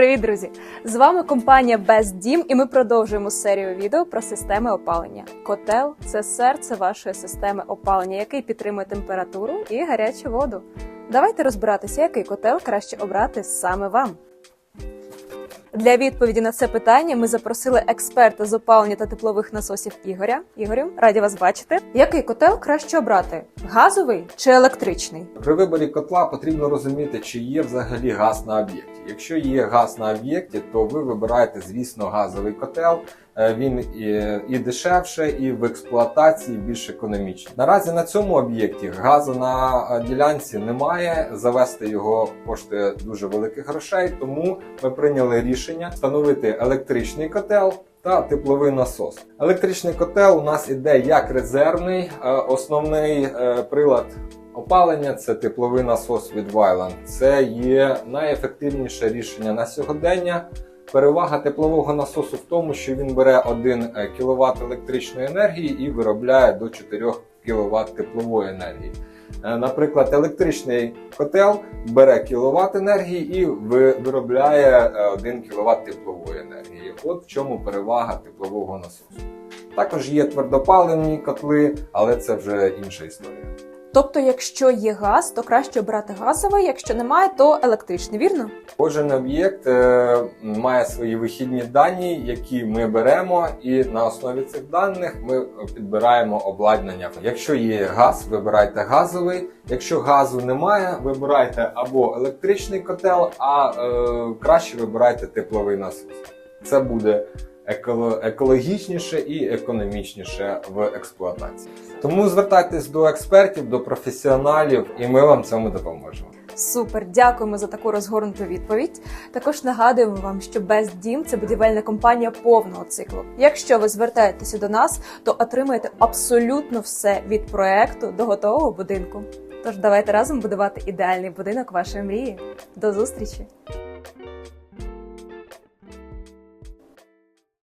Привіт, друзі! З вами компанія Best Дім, і ми продовжуємо серію відео про системи опалення. Котел це серце вашої системи опалення, який підтримує температуру і гарячу воду. Давайте розбиратися, який котел краще обрати саме вам. Для відповіді на це питання ми запросили експерта з опалення та теплових насосів Ігоря. Ігорю, раді вас бачити. Який котел краще обрати? Газовий чи електричний? При виборі котла потрібно розуміти, чи є взагалі газ на об'єкті. Якщо є газ на об'єкті, то ви вибираєте, звісно, газовий котел. Е, Він і, дешевше, і в експлуатації більш економічний. Наразі на цьому об'єкті газу на е, ділянці немає. Завести його коштує дуже великих грошей. Тому ми прийняли рішення встановити електричний котел. Та тепловий насос. Електричний котел у нас іде як резервний, е, основний прилад Опалення це тепловий насос від Вайланд. Це є найефективніше рішення на сьогодення. Перевага теплового насосу в тому, що він бере 1 кВт електричної енергії і виробляє до 4 кВт теплової енергії. Е, Наприклад, електричний котел бере кВт енергії і виробляє е, 1 кВт теплової енергії. От в чому перевага теплового насосу. Також є твердопаливні котли, але це вже інша історія. Тобто, якщо є газ, то краще обрати газовий, якщо немає, то електричний, вірно? Кожен об'єкт е, має свої вихідні дані, які ми беремо, і на основі цих даних ми підбираємо обладнання. Якщо є газ, вибирайте газовий. Якщо газу немає, вибирайте або електричний котел, а е, краще вибирайте тепловий насос. Це буде екологічніше і економічніше в експлуатації. Тому звертайтесь до експертів, до професіоналів, і ми вам цьому допоможемо. Супер, дякуємо за таку розгорнуту відповідь. Також нагадуємо вам, що Best Дім це будівельна компанія повного циклу. Якщо ви звертаєтеся до нас, то отримаєте абсолютно все від проекту до готового будинку. Тож давайте разом будувати ідеальний будинок вашої мрії. До зустрічі!